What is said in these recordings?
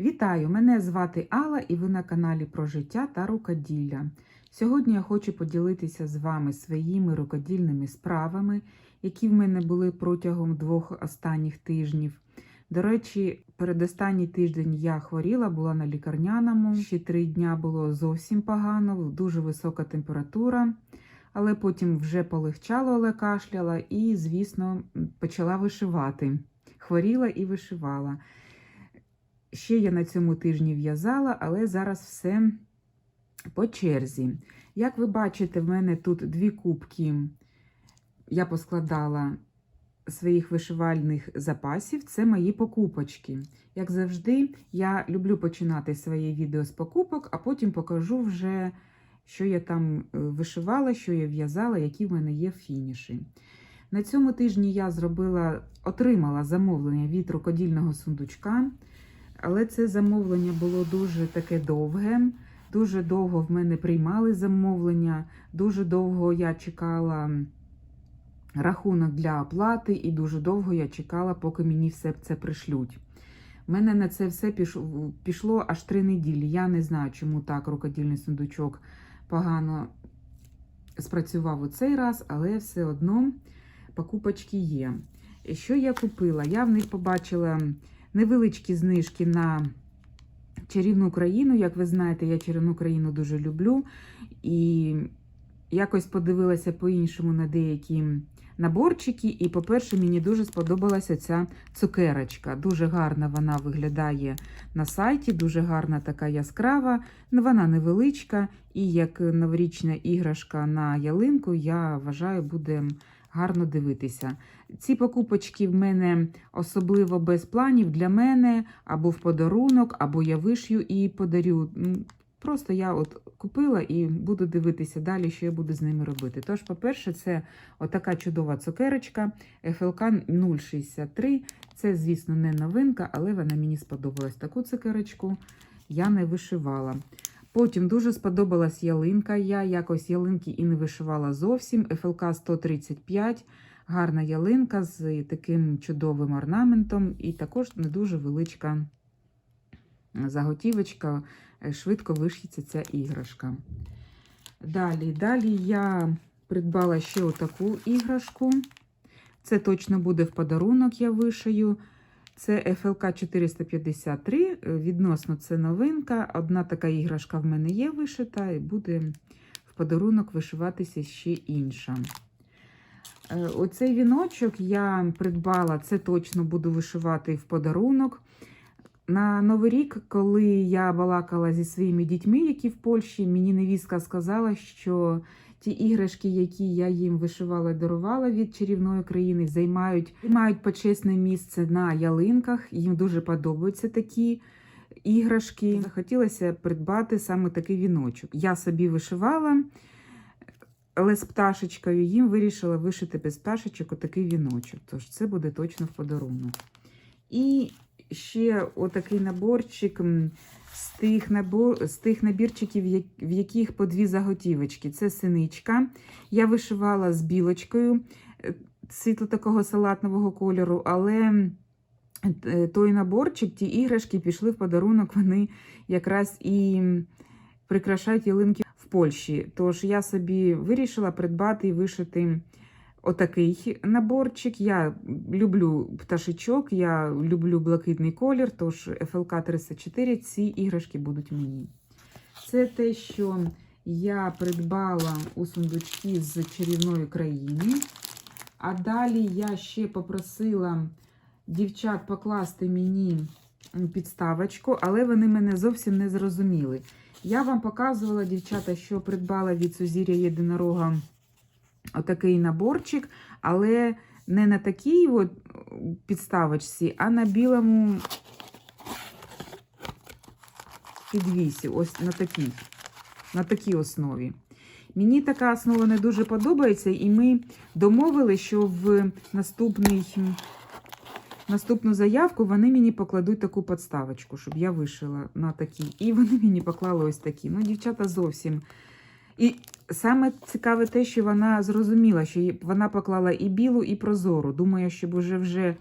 Вітаю! Мене звати Алла і ви на каналі про життя та рукоділля. Сьогодні я хочу поділитися з вами своїми рукодільними справами, які в мене були протягом двох останніх тижнів. До речі, передостанній тиждень я хворіла, була на лікарняному. Ще три дня було зовсім погано, дуже висока температура. Але потім вже полегчало, але кашляла, і, звісно, почала вишивати. Хворіла і вишивала. Ще я на цьому тижні в'язала, але зараз все по черзі. Як ви бачите, в мене тут дві кубки я поскладала своїх вишивальних запасів. Це мої покупочки. Як завжди, я люблю починати своє відео з покупок, а потім покажу вже, що я там е, вишивала, що я в'язала, які в мене є фініші. На цьому тижні я зробила, отримала замовлення від рукодільного сундучка. Але це замовлення було дуже таке довге. Дуже довго в мене приймали замовлення, дуже довго я чекала рахунок для оплати, і дуже довго я чекала, поки мені все це пришлють. У мене на це все пішло, аж три неділі. Я не знаю, чому так рукодільний сундучок погано спрацював у цей раз, але все одно покупочки є. Що я купила? Я в них побачила невеличкі знижки на чарівну країну. Як ви знаєте, я чарівну країну дуже люблю. І якось подивилася по-іншому на деякі наборчики. І, по-перше, мені дуже сподобалася ця цукерочка. Дуже гарна вона виглядає на сайті, дуже гарна така яскрава. Вона невеличка, і як новорічна іграшка на ялинку, я вважаю, буде гарно дивитися. Ці покупочки в мене особливо без планів для мене, або в подарунок, або я вишью і подарю. Просто я от купила і буду дивитися далі, що я буду з ними робити. Тож, по-перше, це отака чудова цукерочка ФЛК 063. Це, звісно, не новинка, але вона мені сподобалась. Таку цукерочку я не вишивала. Потім дуже сподобалась ялинка. Я якось ялинки і не вишивала зовсім. ФЛК 135, гарна ялинка з таким чудовим орнаментом, і також не дуже величка заготівочка. Швидко вишиться ця іграшка. Далі, далі я придбала ще отаку іграшку. Це точно буде в подарунок, я вишию. Це ФЛК 453. Відносно це новинка. Одна така іграшка в мене є вишита, і буде в подарунок вишиватися ще інша. Оцей віночок я придбала, це точно буду вишивати в подарунок. На Новий рік, коли я балакала зі своїми дітьми, які в Польщі, мені невістка сказала, що ті іграшки, які я їм вишивала дарувала від чарівної країни, займають мають почесне місце на ялинках. Їм дуже подобаються такі іграшки. Захотілося придбати саме такий віночок. Я собі вишивала, але з пташечкою їм вирішила вишити без пташечок отакий віночок. Тож це буде точно в подарунок. І ще отакий наборчик з тих набор, з тих набірчиків, в яких по дві заготівочки. Це синичка. Я вишивала з білочкою світло такого салатнового кольору, але той наборчик, ті іграшки пішли в подарунок, вони якраз і прикрашають ялинки в Польщі. Тож я собі вирішила придбати і вишити. Отакий наборчик. Я люблю пташечок, я люблю блакитний колір, тож ФЛК 34 ці іграшки будуть мені. Це те, що я придбала у сундучки з чарівної країни. А далі я ще попросила дівчат покласти мені підставочку, але вони мене зовсім не зрозуміли. Я вам показувала, дівчата, що придбала від Сузір'я Єдинорога отакий наборчик, але не на такій от підставочці, а на білому підвісі, ось на такій, на такій основі. Мені така основа не дуже подобається, і ми домовили, що в наступний, наступну заявку вони мені покладуть таку подставочку, щоб я вишила на такій. І вони мені поклали ось такі. Ну, дівчата зовсім. І Саме цікаве те, що вона зрозуміла, що вона поклала і білу, і прозору. Думаю, щоб уже вже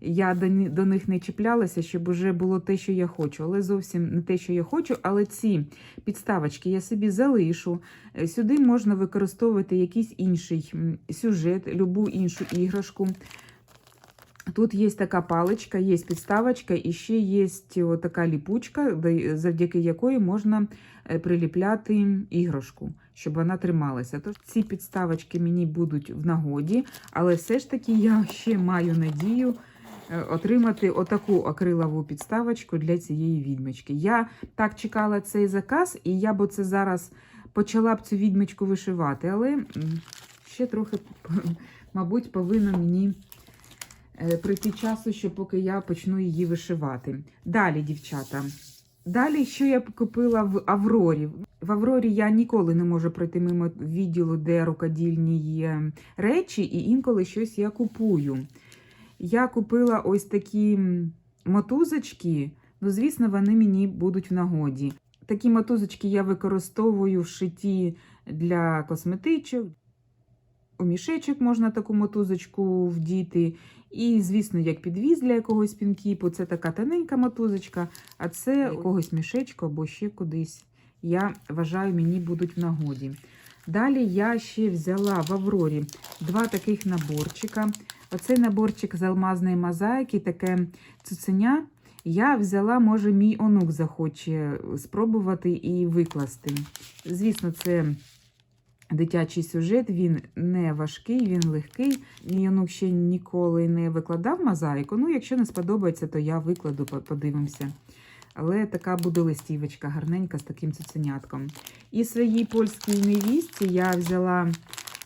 я до, них не чіплялася, щоб уже було те, що я хочу. Але зовсім не те, що я хочу. Але ці підставочки я собі залишу. Е, Сюди можна використовувати якийсь інший сюжет, любу іншу іграшку. Тут є така паличка, є підставочка, і ще є така ліпучка, завдяки якої можна е, приліпляти іграшку, щоб вона трималася. Тож ці підставочки мені будуть в нагоді, але все ж таки я ще маю надію е, отримати отаку акрилову підставочку для цієї відьмочки. Я так чекала цей заказ, і я б оце зараз почала б цю відьмочку вишивати, але ще трохи, мабуть, повинно мені е, прийти часу, що поки я почну її вишивати. Далі, дівчата. Далі, що я купила в Аврорі. В Аврорі я ніколи не можу пройти мимо відділу, де рукодільні є речі, і інколи щось я купую. Я купила ось такі мотузочки, ну, звісно, вони мені будуть в нагоді. Такі мотузочки я використовую в шитті для косметичок. У мішечок можна таку мотузочку вдіти. І, звісно, як підвіз для якогось пінкіпу, це така тоненька мотузочка, а це якогось мішечка або ще кудись. Я вважаю, мені будуть в нагоді. Далі я ще взяла в Аврорі два таких наборчика. Оцей наборчик з алмазної мозаїки, таке цуценя. Я взяла, може, мій онук захоче спробувати і викласти. Звісно, це дитячий сюжет, він не важкий, він легкий. Мій онук ще ніколи не викладав мозаїку. Ну, якщо не сподобається, то я викладу, подивимося. Але така буде листівочка гарненька з таким цуценятком. І своїй польській невістці я взяла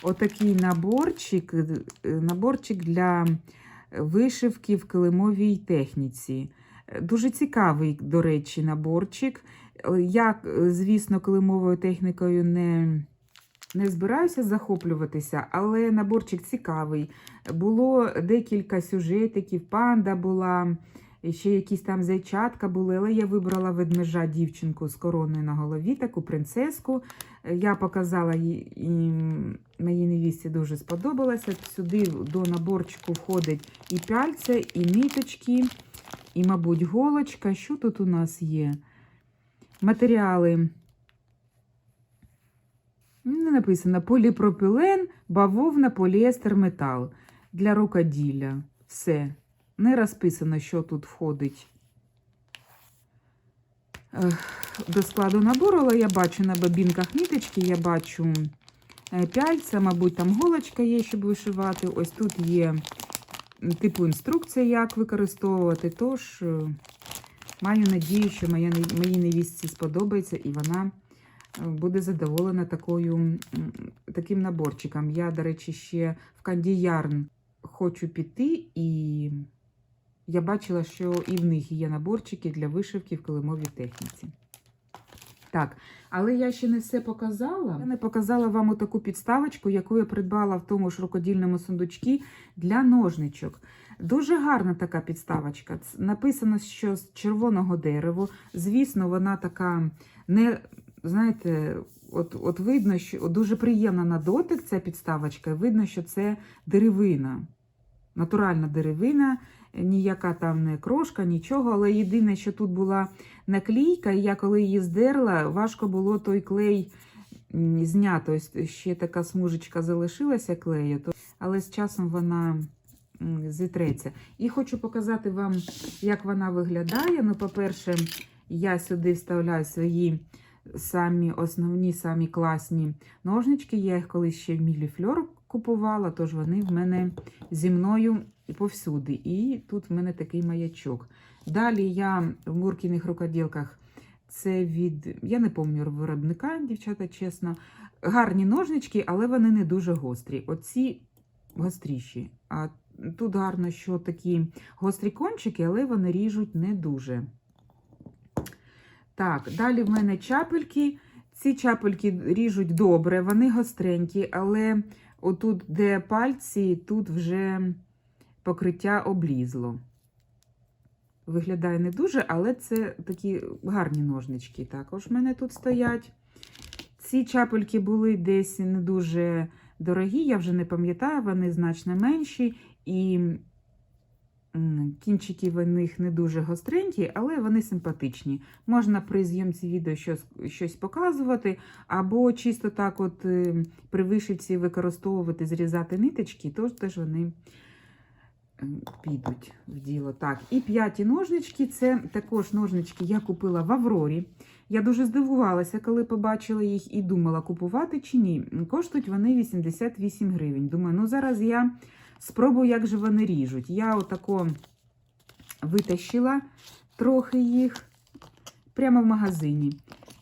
отакий наборчик, е, наборчик для вишивки в килимовій техніці. Дуже цікавий, до речі, наборчик. Я, звісно, килимовою технікою не, не збираюся захоплюватися, але наборчик цікавий. Було декілька сюжетиків, панда була, ще якісь там зайчатка були, але я вибрала ведмежа дівчинку з короною на голові, таку принцеску. Е, Я показала їй, і моїй невісті дуже сподобалося. Сюди до наборчику входить і пяльця, і ниточки, і, мабуть, голочка. Що тут у нас є? Матеріали. Не написано поліпропілен, бавовна, поліестер, метал для рукоділля. Все. Не розписано, що тут входить до складу набору, але я бачу на бабінках ниточки, я бачу е, пяльця, мабуть, там голочка є, щоб вишивати. Ось тут є типу інструкція, як використовувати. Тож е, маю надію, що моїй невістці сподобається і вона е, буде задоволена такою, таким наборчиком. Я, до речі, ще в Кандіярн хочу піти, і я бачила, що і в них є наборчики для вишивки в килимовій техніці. Так, але я ще не все показала. Я не показала вам таку підставочку, яку я придбала в тому ж рукодільному сундучці для ножничок. Дуже гарна така підставочка. Написано, що з червоного дерева. Звісно, вона така не, знаєте, от, от видно, що дуже приємна на дотик ця підставочка. Видно, що це деревина. Натуральна деревина, ніяка там не крошка, нічого. Але єдине, що тут була наклейка, і я коли її здерла, важко було той клей зняти. Ось ще така смужечка залишилася клею, але з часом вона зітреться. І хочу показати вам, як вона виглядає. Ну, по-перше, я сюди вставляю свої самі основні, самі класні ножнички. Я їх колись ще в Міліфльор купувала, тож вони в мене зі мною повсюди. І тут в мене такий маячок. Далі я в Муркіних рукоділках. Це від, я не пам'ятаю виробника, дівчата, чесно. Гарні ножнички, але вони не дуже гострі. Оці гостріші. А тут гарно, що такі гострі кончики, але вони ріжуть не дуже. Так, далі в мене чапельки. Ці чапельки ріжуть добре, вони гостренькі, але отут, де пальці, тут вже покриття облізло. Виглядає не дуже, але це такі гарні ножнички також в мене тут стоять. Ці чапельки були десь не дуже дорогі, я вже не пам'ятаю, вони значно менші, і кінчики в них не дуже гостренькі, але вони симпатичні. Можна при зйомці відео щось, щось показувати, або чисто так, от е, при вишивці використовувати, зрізати ниточки, то теж вони підуть в діло. Так, і п'яті ножнички це також ножнички я купила в Аврорі. Я дуже здивувалася, коли побачила їх і думала, купувати чи ні. Коштують вони 88 гривень. Думаю, ну зараз я спробую, як же вони ріжуть. Я отако витащила трохи їх прямо в магазині.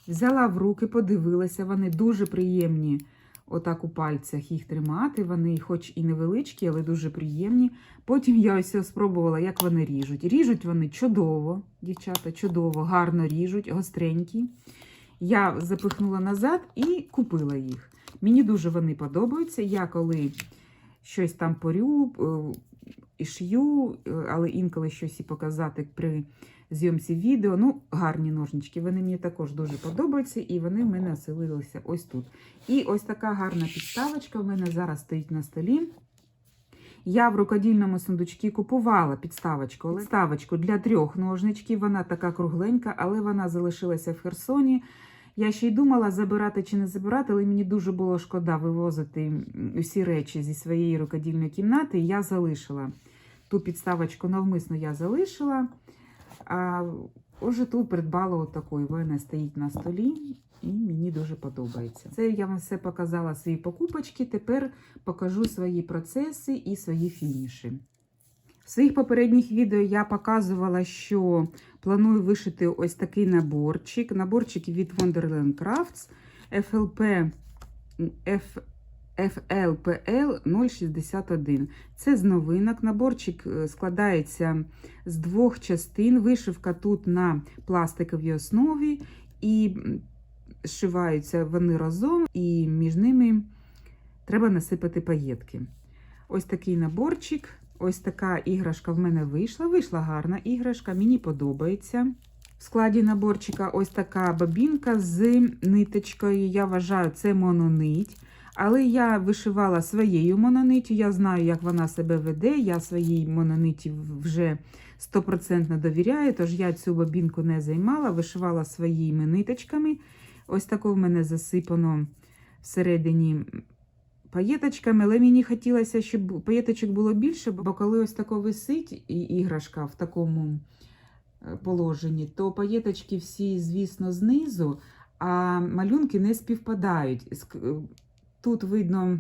Взяла в руки, подивилася, вони дуже приємні. Отак у пальцях їх тримати. Вони, хоч і невеличкі, але дуже приємні. Потім я ось спробувала, як вони ріжуть. Ріжуть вони чудово, дівчата, чудово, гарно ріжуть, гостренькі. Я запихнула назад і купила їх. Мені дуже вони подобаються. Я коли щось там порю е, і шью, е, але інколи щось і показати при зйомці відео. Ну, гарні ножнички. Вони мені також дуже подобаються, і вони в мене оселилися ось тут. І ось така гарна підставочка в мене зараз стоїть на столі. Я в рукодільному сундучці купувала підставочку, підставочку для трьох ножничків. Вона така кругленька, але вона залишилася в Херсоні. Я ще й думала, забирати чи не забирати, але мені дуже було шкода вивозити усі речі зі своєї рукодільної кімнати. Я залишила ту підставочку навмисно я залишила. А уже тут придбала отаку. І вона стоїть на столі, і мені дуже подобається. Це я вам все показала свої покупочки. Тепер покажу свої процеси і свої фініші. В своїх попередніх відео я показувала, що планую вишити ось такий наборчик. Наборчик від Wonderland Crafts FLP F, FLPL 061. Це з новинок. Наборчик е, складається з двох частин. Вишивка тут на пластиковій основі, і зшиваються вони разом, і між ними треба насипати паєтки. Ось такий наборчик. Ось така іграшка в мене вийшла. Вийшла гарна іграшка, мені подобається. В складі наборчика ось така бабінка з ниточкою. Я вважаю, це мононить. Але я вишивала своєю монониттю, я знаю, як вона себе веде. Я своїй монониті вже 100% довіряю, тож я цю бабінку не займала, вишивала своїми ниточками. Ось тако в мене засипано всередині паєточками, але мені хотілося, щоб паєточок було більше, бо коли ось тако висить і іграшка в такому е, положенні, то паєточки всі, звісно, знизу, а малюнки не співпадають. Тут видно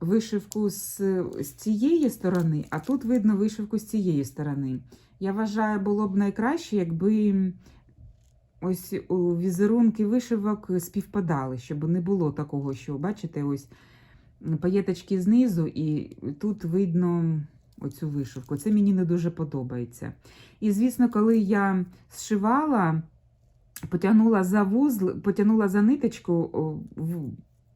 вишивку з, з цієї сторони, а тут видно вишивку з цієї сторони. Я вважаю, було б найкраще, якби ось візерунки вишивок співпадали, щоб не було такого, що, бачите, ось паєточки знизу, і тут видно оцю вишивку. Це мені не дуже подобається. І, звісно, коли я зшивала, потягнула за вузл, потягнула за ниточку,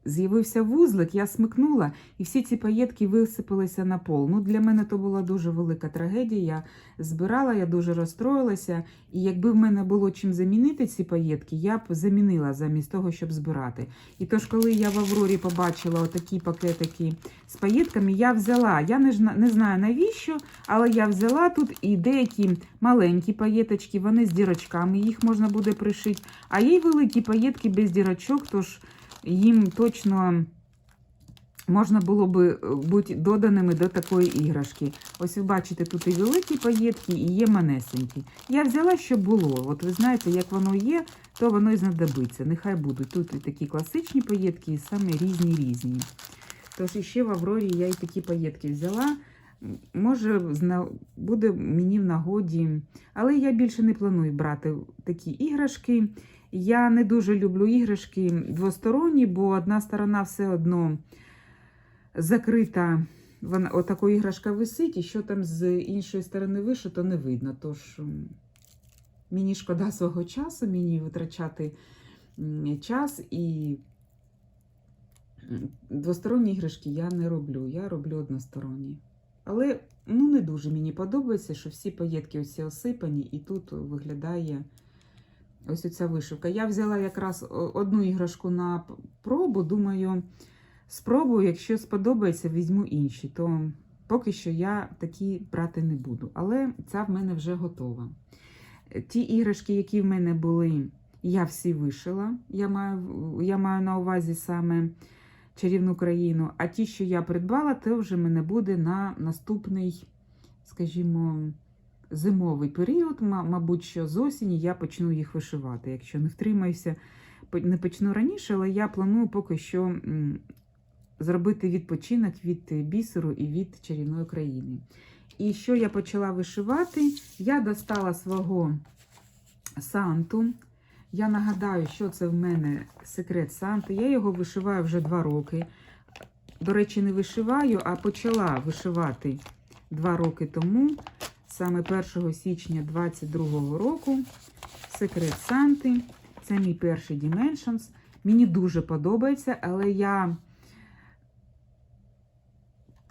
з'явився вузлик, я смикнула, і всі ці паєтки висипалися на пол. Ну, для мене то була дуже велика трагедія. Я збирала, я дуже розстроїлася. І якби в мене було чим замінити ці паєтки, я б замінила замість того, щоб збирати. І тож, коли я в Аврорі побачила отакі пакетики з паєтками, я взяла. Я не, не знаю навіщо, але я взяла тут і деякі маленькі паєточки, вони з дірочками, їх можна буде пришити. А є великі паєтки без дірочок, тож їм точно можна було би е, бути доданими до такої іграшки. Ось ви бачите, тут і великі паєтки, і є манесенькі. Я взяла, що було. От ви знаєте, як воно є, то воно і знадобиться. Нехай будуть. Тут і такі класичні паєтки, і саме різні різні. Тож іще в Аврорі я і такі паєтки взяла. Може, буде мені в нагоді, але я більше не планую брати такі іграшки. Я не дуже люблю іграшки двосторонні, бо одна сторона все одно закрита. Вона отако іграшка висить, і що там з іншої сторони вишито, не видно. Тож мені шкода свого часу, мені витрачати час і двосторонні іграшки я не роблю. Я роблю односторонні. Але ну, не дуже мені подобається, що всі паєтки осипані, і тут виглядає Ось оця вишивка. Я взяла якраз одну іграшку на пробу. Думаю, спробую, якщо сподобається, візьму інші. То поки що я такі брати не буду. Але ця в мене вже готова. Е, Ті іграшки, які в мене були, я всі вишила. Я маю, я маю на увазі саме чарівну країну. А ті, що я придбала, то вже мене буде на наступний, скажімо, зимовий період. Мабуть, що з осені я почну їх вишивати. Якщо не втримаюся, не почну раніше, але я планую поки що зробити відпочинок від бісеру і від чарівної країни. І що я почала вишивати? Я достала свого Санту. Я нагадаю, що це в мене секрет Санти. Я його вишиваю вже два роки. До речі, не вишиваю, а почала вишивати два роки тому, саме 1 січня 22 року. Секрет Санти. Це мій перший Dimensions. Мені дуже подобається, але я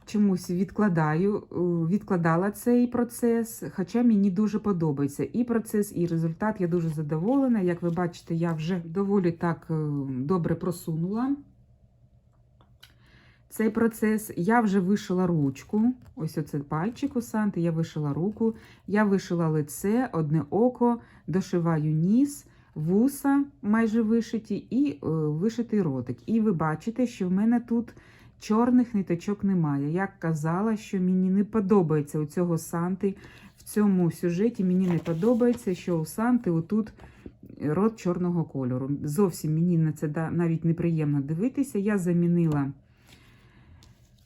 чомусь відкладаю, е, відкладала цей процес, хоча мені дуже подобається і процес, і результат. Я дуже задоволена. Як ви бачите, я вже доволі так е, добре просунула цей процес. Я вже вишила ручку. Ось оце пальчик у Санти, я вишила руку, я вишила лице, одне око, дошиваю ніс. Вуса майже вишиті, і е, вишитий ротик. І ви бачите, що в мене тут чорних ниточок немає. Я казала, що мені не подобається у цього Санти в цьому сюжеті. Мені не подобається, що у Санти отут рот чорного кольору. Зовсім мені на це навіть неприємно дивитися. Я замінила.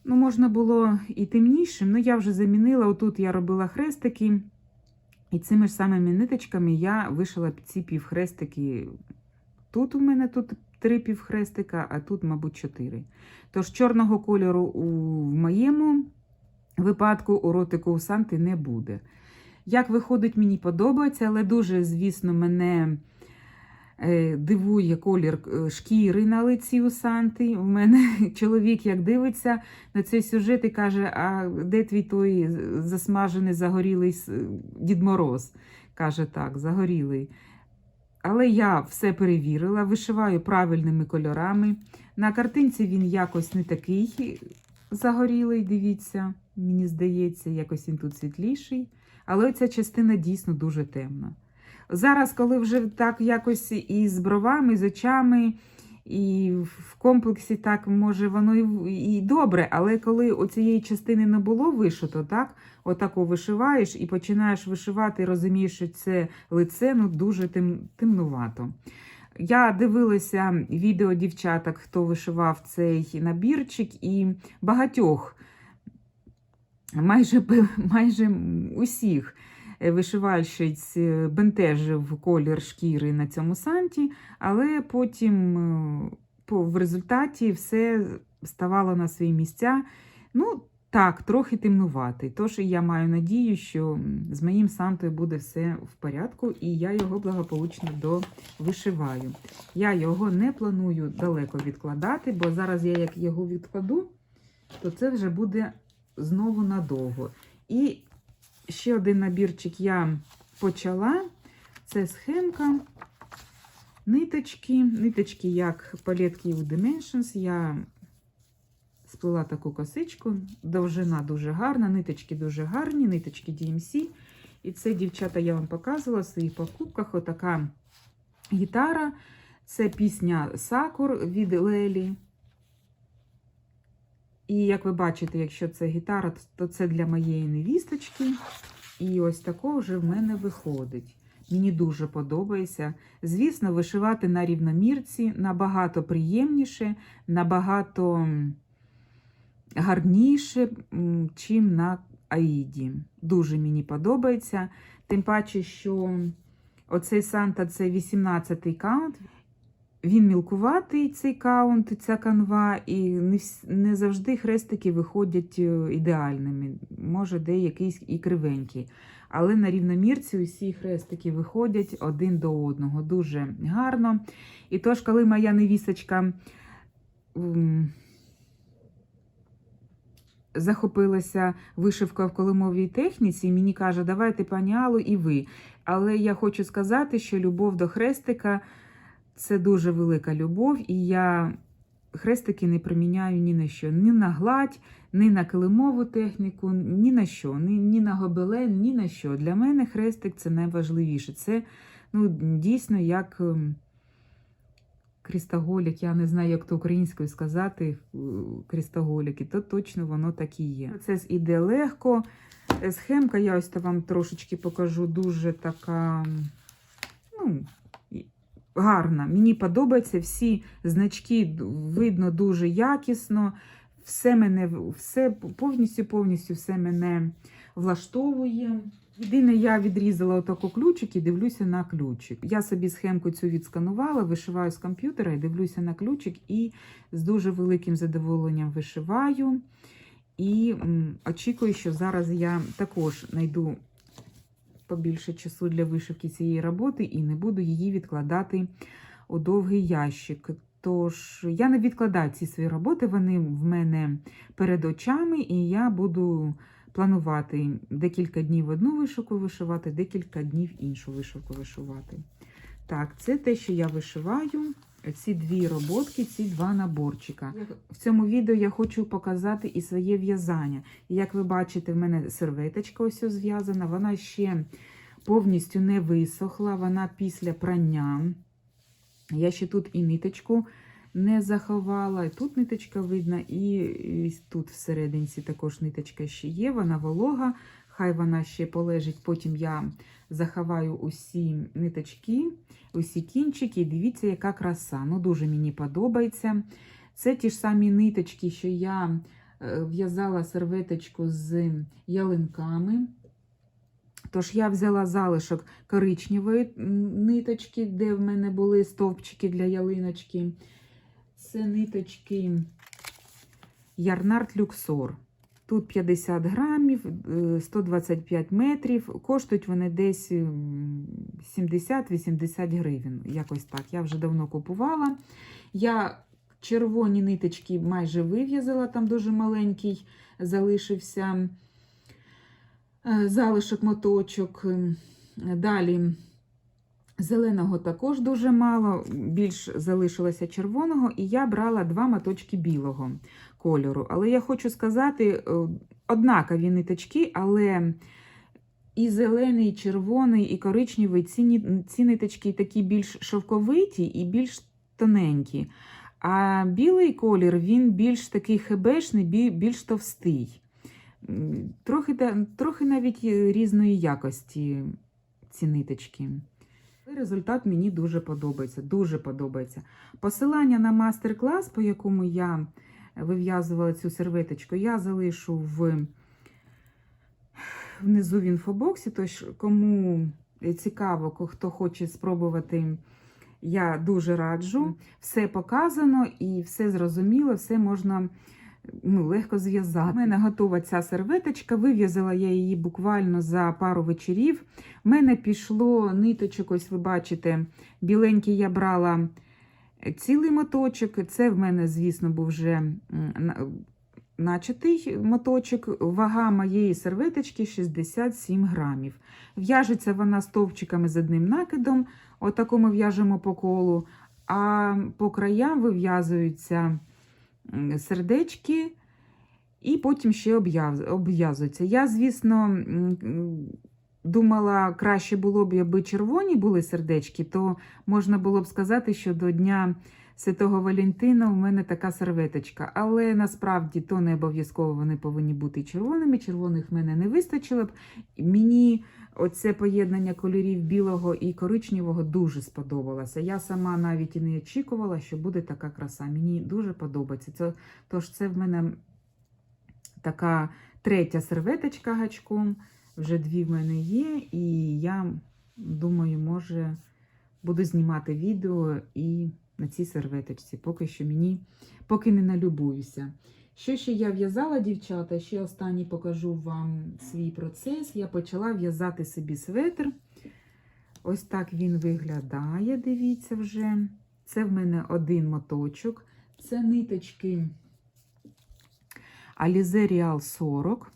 Ну, можна було і темнішим, але я вже замінила. Отут я робила хрестики, і цими ж самими ниточками я вишила ці півхрестики. Тут у мене тут три півхрестика, а тут, мабуть, чотири. Тож чорного кольору у, в моєму випадку у ротику у Санти не буде. Як виходить, мені подобається, але дуже, звісно, мене дивує колір е, шкіри на лиці у Санти. У мене чоловік як дивиться на цей сюжет і каже: А де твій той засмажений, загорілий Дід Мороз? Каже так, загорілий. Але я все перевірила, вишиваю правильними кольорами. На картинці він якось не такий загорілий, дивіться, мені здається, якось він тут світліший. Але ця частина дійсно дуже темна. Зараз, коли вже так якось і з бровами, і з очами, і в комплексі так може воно і, добре, але коли оцієї частини не було вишито, так, отако вишиваєш і починаєш вишивати, розумієш, що це лице ну, дуже тем, темнувато. Я дивилася відео дівчаток, хто вишивав цей набірчик, і багатьох, майже, майже усіх вишивальщиць е, бентежив колір шкіри на цьому санті, але потім е, в результаті все ставало на свої місця. Ну, так, трохи темнуватий. Тож я маю надію, що з моїм Сантою буде все в порядку, і я його благополучно довишиваю. Я його не планую далеко відкладати, бо зараз я як його відкладу, то це вже буде знову надовго. І ще один набірчик я почала. Це схемка. Ниточки. Ниточки, як палетки у Dimensions. Я сплела таку косичку. Довжина дуже гарна, ниточки дуже гарні, ниточки DMC. І це, дівчата, я вам показувала в своїх покупках. Отака гітара. Це пісня Сакур від Лелі. І як ви бачите, якщо це гітара, то це для моєї невісточки. І ось такого вже в мене виходить. Мені дуже подобається. Звісно, вишивати на рівномірці набагато приємніше, набагато гарніше, чим на Аїді. Дуже мені подобається. Тим паче, що оцей Санта це 18-й каунт. Він мілкуватий, цей каунт, ця канва, і не, не завжди хрестики виходять е, ідеальними. Може, де і кривенький. Але на рівномірці усі хрестики виходять один до одного. Дуже гарно. І тож, коли моя невісточка м, захопилася вишивка в колимовій техніці, і мені каже, давайте пані Алло, і ви. Але я хочу сказати, що любов до хрестика це дуже велика любов, і я хрестики не приміняю ні на що. Ні на гладь, ні на килимову техніку, ні на що, ні, ні на гобелен, ні на що. Для мене хрестик це найважливіше. Це ну, дійсно як ем, крістоголік, я не знаю, як то українською сказати, е, крістоголіки, то точно воно так і є. Процес іде легко. Е, Схемка, я ось то вам трошечки покажу, дуже така ну, гарна. Мені подобається, всі значки видно дуже якісно. Все мене все повністю повністю все мене влаштовує. Єдине, я відрізала отако ключик і дивлюся на ключик. Я собі схемку цю відсканувала, вишиваю з комп'ютера і дивлюся на ключик і з дуже великим задоволенням вишиваю. І очікую, що зараз я також знайду побільше часу для вишивки цієї роботи і не буду її відкладати у довгий ящик. Тож я не відкладаю ці свої роботи, вони в мене перед очами, і я буду планувати декілька днів одну вишивку вишивати, декілька днів іншу вишивку вишивати. Так, це те, що я вишиваю. Ці дві роботки, ці два наборчика. В цьому відео я хочу показати і своє в'язання. Як ви бачите, в мене серветочка ось зв'язана, вона ще повністю не висохла, вона після прання. Я ще тут і ниточку не заховала. І тут ниточка видна, і тут всерединці також ниточка ще є, вона волога. Хай вона ще полежить, потім я заховаю усі ниточки, усі кінчики. І дивіться, яка краса. Ну, дуже мені подобається. Це ті ж самі ниточки, що я е, в'язала серветочку з ялинками. Тож я взяла залишок коричневої ниточки, де в мене були стовпчики для ялиночки. Це ниточки Ярнард Люксор. Тут 50 грамів, е, 125 метрів. Коштують вони десь 70-80 гривень. Якось так. Я вже давно купувала. Я червоні ниточки майже вив'язала, там дуже маленький залишився е, залишок моточок. Ем, Далі зеленого також дуже мало, більш залишилося червоного, і я брала два моточки білого кольору. Але я хочу сказати, е, однакові ниточки, але і зелений, і червоний, і коричневий ці, ці ниточки такі більш шовковиті і більш тоненькі. А білий колір він більш такий хебешний, більш товстий. Трохи, трохи навіть різної якості ці ниточки. Результат мені дуже подобається. Дуже подобається. Посилання на мастер-клас, по якому я вив'язувала цю серветочку, я залишу в внизу в інфобоксі. Тож, кому цікаво, хто хоче спробувати, я дуже раджу. Все показано і все зрозуміло, все можна ну, легко зв'язати. У мене готова ця серветочка. Вив'язала я її буквально за пару вечорів. У мене пішло ниточок, ось ви бачите, біленький я брала цілий моточок. Це в мене, звісно, був вже начатий моточок. Вага моєї серветочки 67 грамів. В'яжеться вона стовпчиками з одним накидом. Отако ми в'яжемо по колу. А по краям вив'язуються сердечки. І потім ще обв'яз- обв'язуються. Я, звісно, думала, краще було б, якби червоні були сердечки, то можна було б сказати, що до Дня Святого Валентина у мене така серветочка. Але насправді то не обов'язково вони повинні бути червоними. Червоних в мене не вистачило б. Мені оце поєднання кольорів білого і коричневого дуже сподобалося. Я сама навіть і не очікувала, що буде така краса. Мені дуже подобається. Це, тож це в мене така третя серветочка гачком. Вже дві в мене є, і я думаю, може буду знімати відео і на цій серветочці. Поки що мені поки не налюбуюся. Що ще я в'язала, дівчата? Ще останній покажу вам свій процес. Я почала в'язати собі светр. Ось так він виглядає, дивіться вже. Це в мене один моточок. Це ниточки Alize Real 40.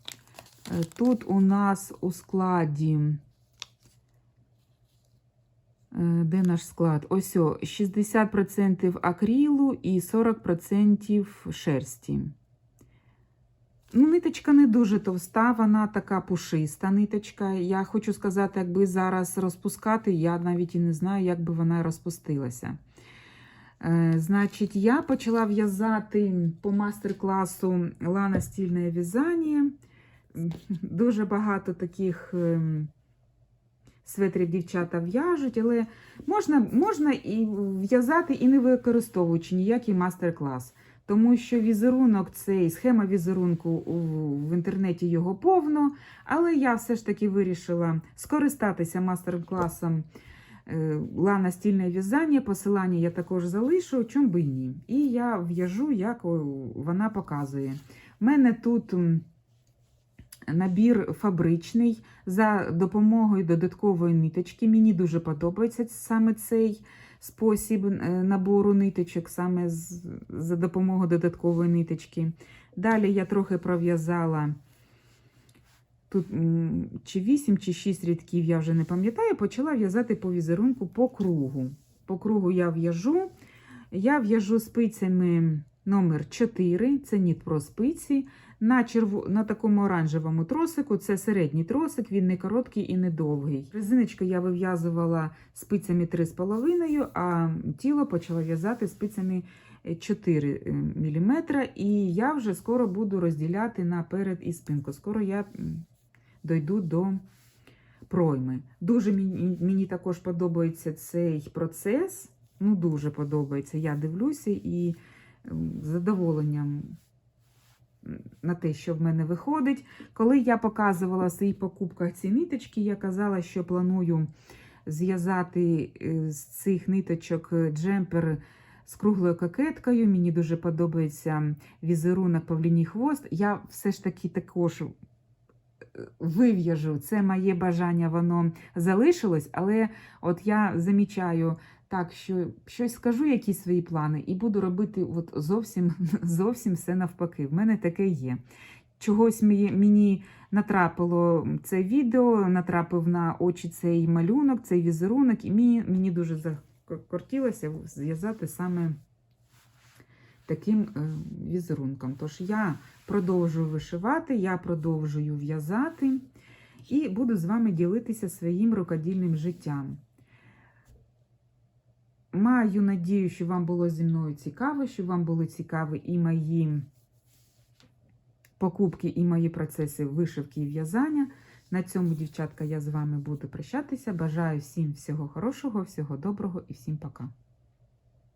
Е, Тут у нас у складі. Е, Де наш склад? Ось о, 60% акрилу і 40% шерсті. Ну, ниточка не дуже товста, вона така пушиста ниточка. Я хочу сказати, якби зараз розпускати, я навіть і не знаю, як би вона розпустилася. Е, Значить, я почала в'язати по мастер-класу Лана стільне в'язання. Дуже багато таких ем, светрів дівчата в'яжуть, але можна, можна і в'язати і не використовуючи ніякий мастер-клас. Тому що візерунок цей, схема візерунку в інтернеті його повно, але я все ж таки вирішила скористатися мастер-класом е, Лана стільне в'язання. Посилання я також залишу, чому би ні. І я в'яжу, як вона показує. У мене тут набір фабричний за допомогою додаткової ниточки. Мені дуже подобається саме цей спосіб е, набору ниточок, саме за допомогою додаткової ниточки. Далі я трохи пров'язала. Тут чи 8, чи 6 рядків, я вже не пам'ятаю, почала в'язати по візерунку по кругу. По кругу я в'яжу. Я в'яжу спицями номер 4, це ніт про спиці. На, черво... на такому оранжевому тросику це середній тросик, він не короткий і не довгий. Резиночку я вив'язувала спицями 3,5, а тіло почала в'язати спицями 4 мм. І я вже скоро буду розділяти на перед і спинку. Скоро я дойду до пройми. Дуже мені, також подобається цей процес. Ну, дуже подобається. Я дивлюся і з задоволенням на те, що в мене виходить. Коли я показувала в своїх покупках ці ниточки, я казала, що планую зв'язати е, з цих ниточок е, джемпер з круглою кокеткою. Мені дуже подобається візерунок павліній хвост. Я все ж таки також е, вив'яжу. Це моє бажання, воно залишилось, але от я замічаю так, що щось скажу, якісь свої плани, і буду робити от зовсім, зовсім все навпаки. В мене таке є. Чогось мені, натрапило це відео, натрапив на очі цей малюнок, цей візерунок, і мені, мені дуже закортілося зв'язати саме таким е, візерунком. Тож я продовжую вишивати, я продовжую в'язати і буду з вами ділитися своїм рукодільним життям. Маю надію, що вам було зі мною цікаво, що вам були цікаві і мої покупки, і мої процеси вишивки і в'язання. На цьому, дівчатка, я з вами буду прощатися. Бажаю всім всього хорошого, всього доброго і всім пока.